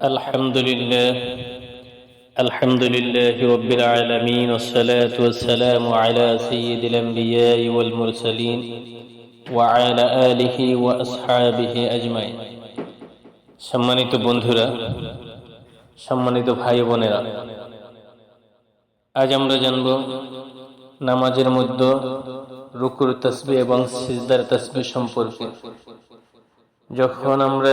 الحمد لله الحمد لله رب العالمين والصلاة والسلام على سيد الأنبياء والمرسلين وعلى آله وأصحابه أجمعين সম্মানিত বন্ধুরা সম্মানিত ভাই বোনেরা আজ আমরা জানব নামাজের মধ্যে রুকুর তসবি এবং সিজদার তসবি সম্পর্কে যখন আমরা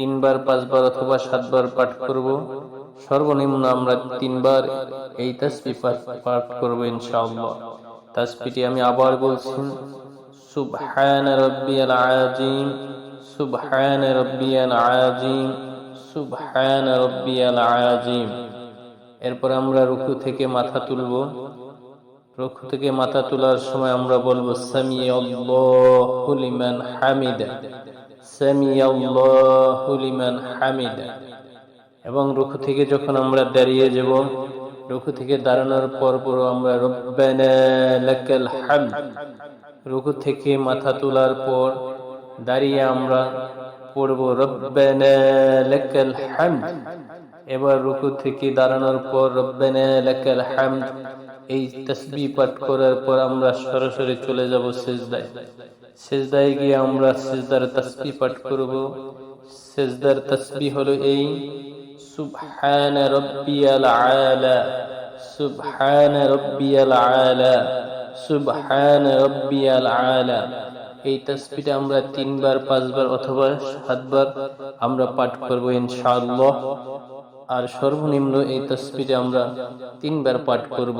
তিনবার, পাঁচবার অথবা সাতবার পাঠ করব। সর্বনিম্ন আমরা তিনবার এই তসবি পাঠ করব ইনশাআল্লাহ। তসবিটি আমি আবার বলছি, সুবহান রব্বিয়াল আজিম সুবহান রব্বিয়াল আজিম সুবহান রব্বিয়াল আজিম এরপর আমরা রুকু থেকে মাথা তুলব। রুকু থেকে মাথা তোলার সময় আমরা বলব সামি আল্লাহু লিমান হামিদা। এবং রুখু থেকে যখন আমরা দাঁড়িয়ে যাব, রুকু থেকে দাঁড়ানোর পর পর আমরা রুকু থেকে মাথা তোলার পর দাঁড়িয়ে আমরা পড়ব এবার রুকু থেকে দাঁড়ানোর পর রব্বানা লাকাল হামদ। এই তসবি পাঠ করার পর আমরা সরাসরি চলে যাব সেজদায়। সেজদায় গিয়ে আমরা সেজদার তসবি পাঠ করব। সেজদার তসবি হলো এই, সুবহান রব্বিয়াল আলা, সুবহান রব্বিয়াল আলা, সুবহান রব্বিয়াল আলা। এই তসবিটা আমরা তিনবার, পাঁচবার অথবা সাতবার আমরা পাঠ করব ইনশাআল্লাহ। আর সর্বনিম্ন এই তসবিটা আমরা তিনবার পাঠ করব।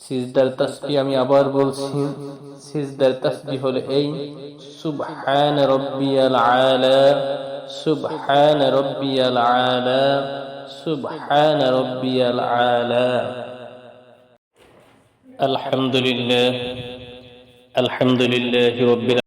সিজদার তাসবি আমি আবার বলছি, সিজদার তাসবি হলো এই, সুবহান রব্বিয়াল আলা, সুবহান রব্বিয়াল আলা, সুবহান রব্বিয়াল আলা। আলহামদুলিল্লাহ আলহামদুলিল্লাহ রব্বিল